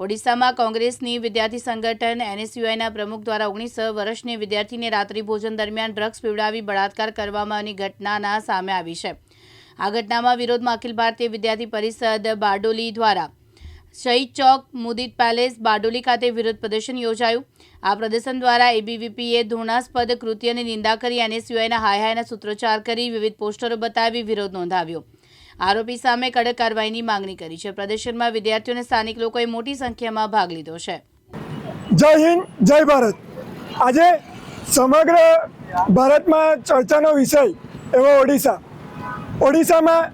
ઓડિશામાં કોંગ્રેસની વિદ્યાર્થી સંગઠન એનએસયુઆઈના પ્રમુખ દ્વારા ઓગણીસ વર્ષની વિદ્યાર્થીને રાત્રિ ભોજન દરમિયાન ડ્રગ્સ પીવડાવી બળાત્કાર કરવામાંની ઘટનાના સામે આવી છે. આ ઘટનામાં વિરોધમાં અખિલ ભારતીય વિદ્યાર્થી પરિષદ બારડોલી દ્વારા શહીદ ચોક, મુદિત પેલેસ, બારડોલી ખાતે વિરોધ પ્રદર્શન યોજાયું. આ પ્રદર્શન દ્વારા એબીવીપીએ ધોરણાસ્પદ કૃત્યની નિંદા કરી એનએસયુઆઈના હાય હાયના સૂત્રોચ્ચાર કરી વિવિધ પોસ્ટરો બતાવી વિરોધ નોંધાવ્યો. આરોપી સામે કડક કાર્યવાહીની માંગણી કરી છે. પ્રદર્શનમાં વિદ્યાર્થીઓ અને સ્થાનિક લોકોએ મોટી સંખ્યામાં ભાગ લીધો છે. જય હિન્દ, જય ભારત. આજે સમગ્ર ભારતમાં ચર્ચાનો વિષય એવો ઓડિશા. ઓડિશામાં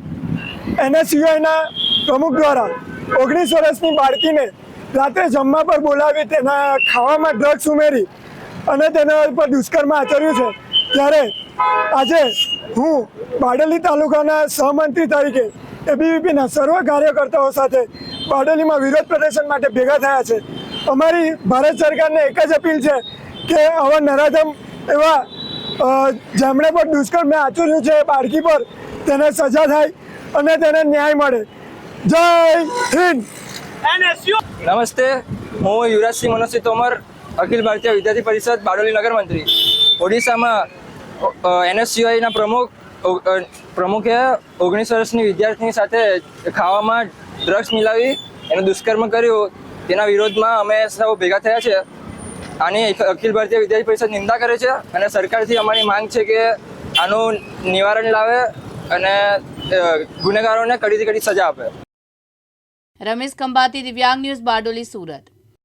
એનએસયુઆઈના પ્રમુખ દ્વારા ઓગણીસ વર્ષની બાળકીને રાત્રે જમવા પર બોલાવી તેના ખાવામાં ડ્રગ્સ ઉમેરી અને તેના પર દુષ્કર્મ આચર્યું છે. ત્યારે આજે હું બારડોલી તાલુકાના સહમંત્રી તરીકે એબીવીપીના સર્વ કાર્યકર્તાઓ સાથે બારડોલીમાં વિરોધ પ્રદર્શન માટે ભેગા થયા છે. અમારી ભારત સરકારને એક જ અપીલ છે કે આવા નરાધમ એવા જેમણે પર દુષ્કર્મ આચર્યું છે બાળકી પર તેને સજા થાય અને તેને ન્યાય મળે. જય હિન્દ! નમસ્તે. હું યુવરાજસિંહ મનોજસિંહ તોમર અખિલ ભારતીય વિદ્યાર્થી પરિષદ બારડોલી નગર મંત્રી ઓડિશામાં એનએસયુઆઈના પ્રમુખ પ્રમુખે ઓગણીસ વર્ષની વિદ્યાર્થીની સાથે ખાવામાં ડ્રગ્સ મિલાવી, એનું દુષ્કર્મ કર્યું. તેના વિરોધમાં અમે સૌ ભેગા થયા છે. આની અખ- અખિલ ભારતીય વિદ્યાર્થી પરિષદ નિંદા કરે છે અને સરકારથી અમારી માંગ છે કે આનું નિવારણ લાવે અને ગુનેગારોને કડીથી કડી સજા આપે. રમેશ ખંભાતી, દિવ્યાંગ ન્યૂઝ બારડોલી, સુરત.